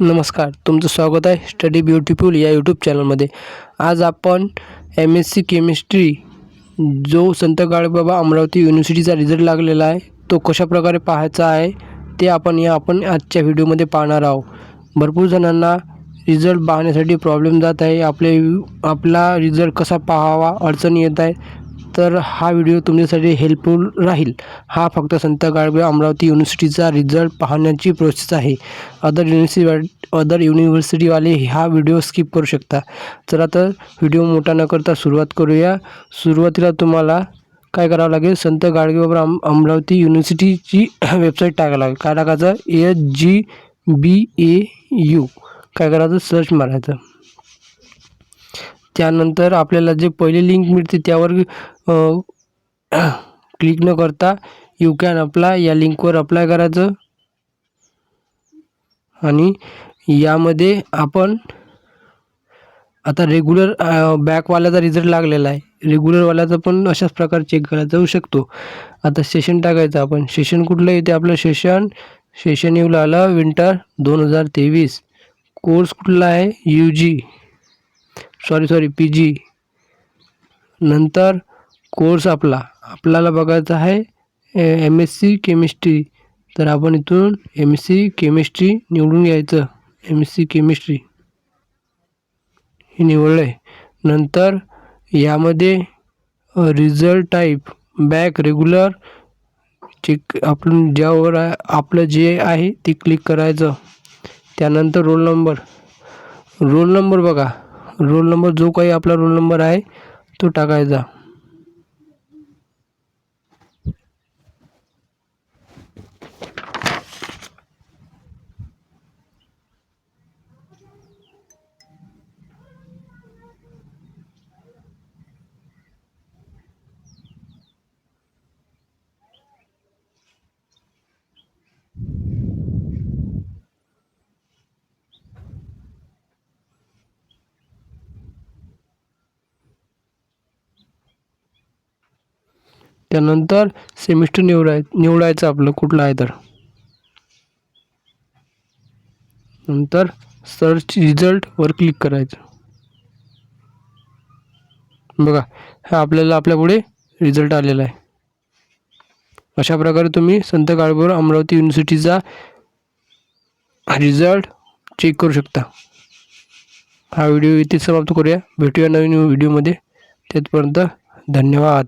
नमस्कार तुमचं स्वागत आहे स्टडी ब्युटिफुल या यूट्यूब चॅनलमध्ये आज आपण एम एस सी केमिस्ट्री जो संत गाडबाबा अमरावती युनिव्हर्सिटीचा रिझल्ट लागलेला आहे तो कशाप्रकारे पाहायचा आहे ते आपण या आपण आजच्या व्हिडिओमध्ये पाहणार आहोत. भरपूर जणांना रिझल्ट पाहण्यासाठी प्रॉब्लेम जात आहे आपले आपला रिझल्ट कसा पाहावा अडचणी येत आहे तर हा व्हिडिओ तुमच्यासाठी हेल्पफुल राहील. हा फक्त संत गाडगे अमरावती युनिव्हर्सिटीचा रिझल्ट पाहण्याची प्रोसेस आहे. अदर युनिव्हर्सिटी अदर युनिव्हर्सिटीवाले हा व्हिडिओ स्किप करू शकता. चला तर व्हिडिओ मोठा न करता सुरुवात करूया. सुरुवातीला तुम्हाला काय करावं लागेल? संत गाडगेबाबा अम अमरावती युनिव्हर्सिटीची वेबसाईट टाकावं लागेल. काय टाकायचं? H G B A you काय करायचं? सर्च मारायचं. त्यानंतर आपल्याला जे पहिले लिंक मिळते त्यावर क्लिक न करता यू कॅन अप्लाय या लिंकवर अप्लाय करायचं. आणि यामध्ये आपण आता रेग्युलर बॅकवाल्याचा रिझल्ट लागलेला आहे. रेग्युलरवाल्याचा पण अशाच प्रकारे चेक करायला जाऊ शकतो. आता सेशन टाकायचं आपण. सेशन कुठलं येते आपलं? सेशन सेशन येऊ लागलं विंटर दोन हजार तेवीस. कोर्स कुठला आहे? U G sorry sorry P G नंतर कोर्स आपला. आपल्याला बघायचा आहे एम एस सी केमिस्ट्री तर आपण इथून एम एस सी केमिस्ट्री निवडून घ्यायचं. एम एस सी केमिस्ट्री हे निवडलं आहे नंतर यामध्ये result type back regular check आपण ज्यावर आपलं जे आहे ते क्लिक करायचं. त्यानंतर रोल नंबर रोल नंबर बघा. रोल नंबर जो काही आपला रोल नंबर आहे तो टाकायचा. त्यानंतर सेमिस्टर निवडाय निवडायचं आपलं कुठलं आहे तर. नंतर सर्च रिझल्टवर क्लिक करायचं. बघा हा आपल्याला आपल्यापुढे रिझल्ट आलेला आहे. अशा प्रकारे तुम्ही संत काळभोर अमरावती युनिव्हर्सिटीचा रिझल्ट चेक करू शकता. हा व्हिडिओ इथे समाप्त करूया. भेटूया नवीन व्हिडिओमध्ये तिथपर्यंत धन्यवाद.